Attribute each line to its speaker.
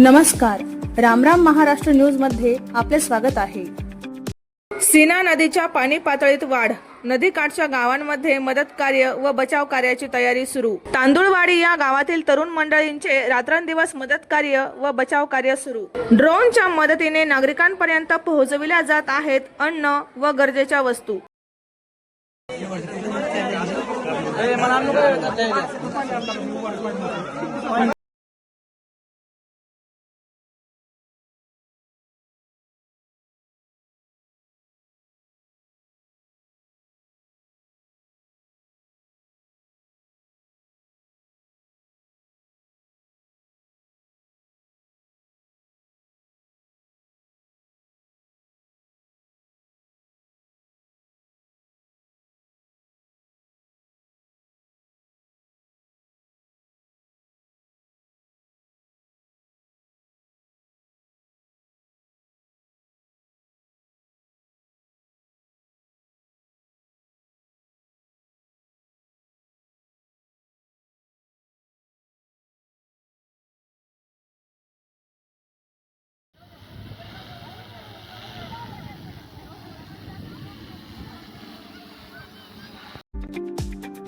Speaker 1: नमस्कार. रामराम महाराष्ट्र न्यूजमध्ये आपले स्वागत आहे.
Speaker 2: सीना नदीच्या पाणी पातळीत वाढ. नदीकाठच्या गावांमध्ये मदत कार्य व बचाव कार्याची तयारी सुरू. तांदूळवाडी या गावातील तरुण मंडळींचे रात्रंदिवस मदत कार्य व बचाव कार्य सुरू. ड्रोनच्या मदतीने नागरिकांपर्यंत पोहोचविल्या जात आहेत अन्न व गरजेच्या वस्तू.